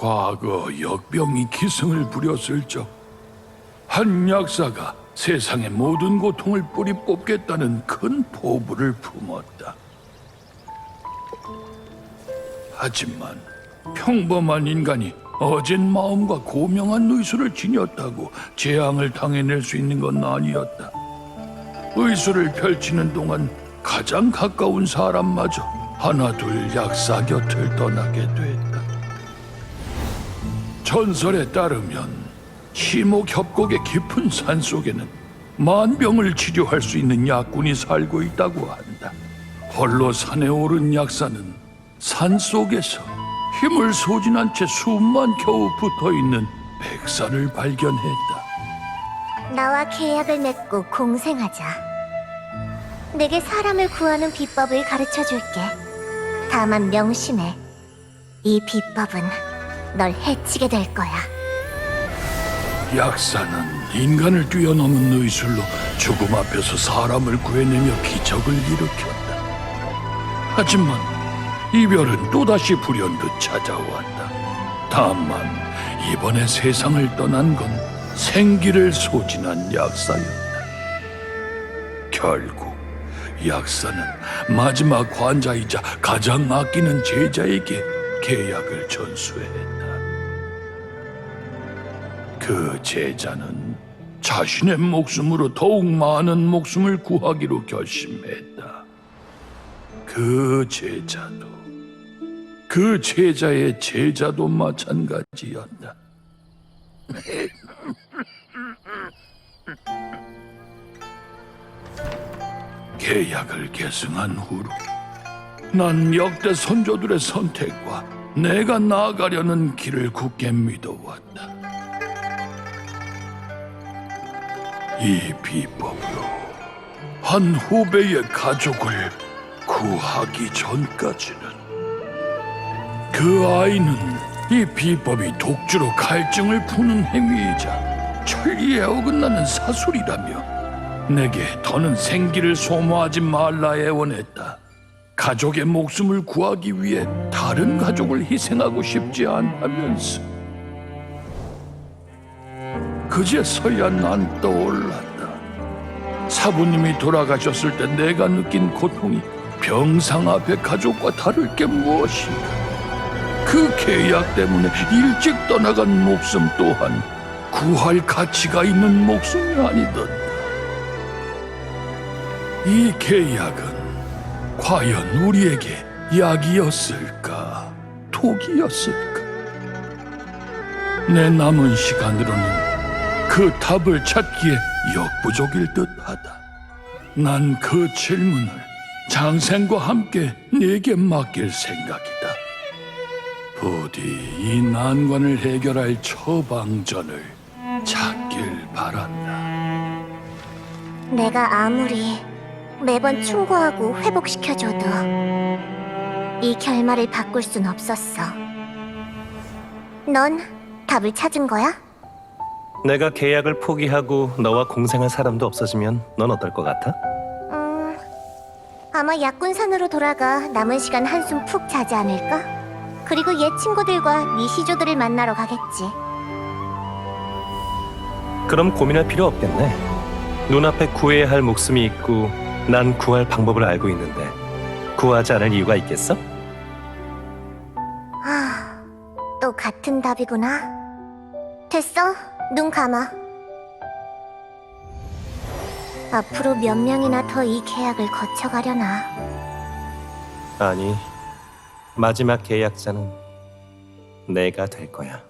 과거 역병이 기승을 부렸을 적, 한 약사가 세상의 모든 고통을 뿌리 뽑겠다는 큰 포부를 품었다. 하지만 평범한 인간이 어진 마음과 고명한 의술을 지녔다고 재앙을 당해낼 수 있는 건 아니었다. 의술을 펼치는 동안 가장 가까운 사람마저 하나 둘 약사 곁을 떠나게 됐다. 전설에 따르면 시목협곡의 깊은 산 속에는 만병을 치료할 수 있는 약군이 살고 있다고 한다. 홀로 산에 오른 약사는 산 속에서 힘을 소진한 채 숨만 겨우 붙어 있는 백사를 발견했다. 나와 계약을 맺고 공생하자. 내게 사람을 구하는 비법을 가르쳐 줄게. 다만 명심해. 이 비법은 널 해치게 될 거야. 약사는 인간을 뛰어넘은 의술로 죽음 앞에서 사람을 구해내며 기적을 일으켰다. 하지만 이별은 또다시 불현듯 찾아왔다. 다만 이번에 세상을 떠난 건 생기를 소진한 약사였다. 결국 약사는 마지막 환자이자 가장 아끼는 제자에게 계약을 전수했다. 그 제자는 자신의 목숨으로 더욱 많은 목숨을 구하기로 결심했다. 그 제자도 그 제자의 제자도 마찬가지였다. 계약을 계승한 후로 난 역대 선조들의 선택과 내가 나아가려는 길을 굳게 믿어왔다. 이 비법으로 한 후배의 가족을 구하기 전까지는 그 아이는 이 비법이 독주로 갈증을 푸는 행위이자 천리에 어긋나는 사술이라며 내게 더는 생기를 소모하지 말라 애원했다. 가족의 목숨을 구하기 위해 다른 가족을 희생하고 싶지 않다면서 그제서야 난 떠올랐다. 사부님이 돌아가셨을 때 내가 느낀 고통이 병상 앞에 가족과 다를 게 무엇인가. 그 계약 때문에 일찍 떠나간 목숨 또한 구할 가치가 있는 목숨이 아니던가. 이 계약은 과연 우리에게 약이었을까, 독이었을까? 내 남은 시간으로는 그 답을 찾기에 역부족일 듯하다. 난 그 질문을 장생과 함께 내게 맡길 생각이다. 부디 이 난관을 해결할 처방전을 찾길 바란다. 내가 아무리 매번 충고하고 회복시켜줘도 이 결말을 바꿀 순 없었어. 넌 답을 찾은 거야? 내가 계약을 포기하고 너와 공생할 사람도 없어지면 넌 어떨 것 같아? 음, 아마 약군산으로 돌아가 남은 시간 한숨 푹 자지 않을까? 그리고 옛 친구들과 네 시조들을 만나러 가겠지. 그럼 고민할 필요 없겠네. 눈앞에 구해야 할 목숨이 있고 난 구할 방법을 알고 있는데 구하지 않을 이유가 있겠어? 아, 또 같은 답이구나. 됐어, 눈 감아. 앞으로 몇 명이나 더 이 계약을 거쳐가려나. 아니, 마지막 계약자는 내가 될 거야.